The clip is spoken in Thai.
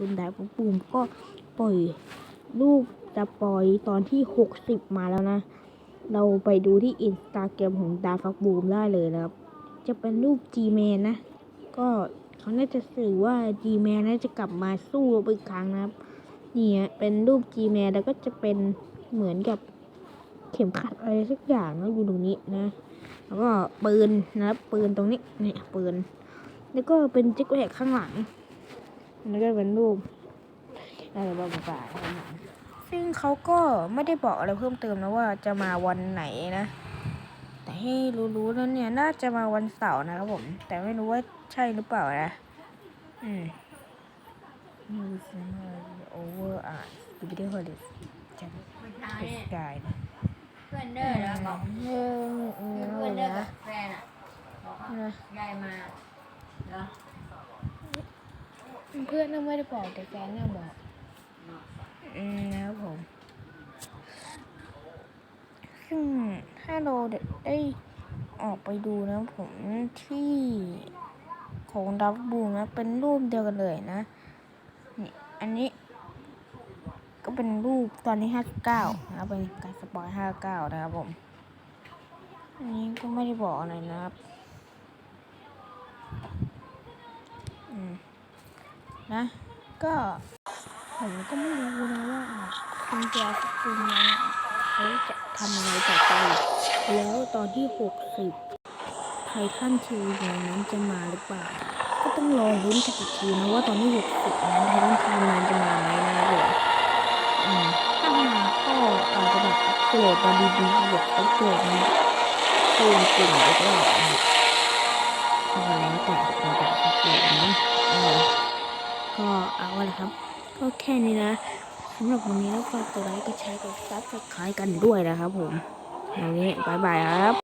คุณดาบปูมก็ปล่อยรูปจะปล่อยตอนที่ 60 มาแล้วนะ เราไปดูที่อินสตาแกรมของดาฟักบูมได้เลยนะครับ จะเป็นรูป G-Man นะ ก็เขาน่าจะสื่อว่า G-Man น่าจะกลับมาสู้รบอีกครั้งนะครับนี่เป็นรูป G-Man แล้วก็จะเป็นเหมือนกับเข็มขัดอะไรสักอย่างนะอยู่ตรงนี้นะ แล้วก็ปืนนะครับปืนตรงนี้เนี่ยปืน แล้วก็เป็นจิ๊กแหกข้างหลัง แล้วก็เป็นรูปอะไรบ้างบ้างข้างหลังซึ่งเขาก็ไม่ได้บอกอะไรเพิ่มเติมนะว่าจะมาวันไหนนะ แต่ให้รู้ๆแล้วเนี่ยน่าจะมาวันเสาร์นะครับผม แต่ไม่รู้ว่าใช่หรือเปล่านะ อืม News over art video holiday จากไม่ใช่เพจกายนะเพื่อนเด้อแล้วบอกเออเออเพื่อนเด้อกันะบแฟนอะบอกว่านะยายมาเหรอ เพื่อนน่ะไม่ได้บอกแต่แฟนน่ะบอกอืมนะครับผม ซึ่งถ้าเราได้ออกไปดูนะผมที่ของดับบูนะ เป็นรูปเดียวกันเลยนะ นี่ อันนี้ ก็เป็นรูปตอนที่ห้าสิบเก้านะครับเป็นการสปอยห้าเก้านะครับผม อันนี้ก็ไม่ได้บอกอะไรนะครับ นะ ก็ ผมก็ไม่รู้นะว่าคุณแจสกุลนั้นเขาจะทำยังไงต่อไป แล้วตอนที่หกสิบไททันทีวีนั้นจะมาหรือเปล่า ก็ต้องรอลุ้นกันอีกทีนะว่าตอนที่หกสิบนั้นไททันทีวีนั้นจะมาไหมนะครับผมถ้ามาก็อาจจะแบบอัปเกรดมาดีๆแบบอัปเกรดมาเพิ่มกลุ่มอีกรอบนะก็แล้วแต่ ก็เอาละครับ ก็แค่นี้นะสำหรับวันนี้แล้วฝากกดไลค์กดแชร์กดซับสไครต์กันด้วยนะครับผมวันนี้บายบายครับ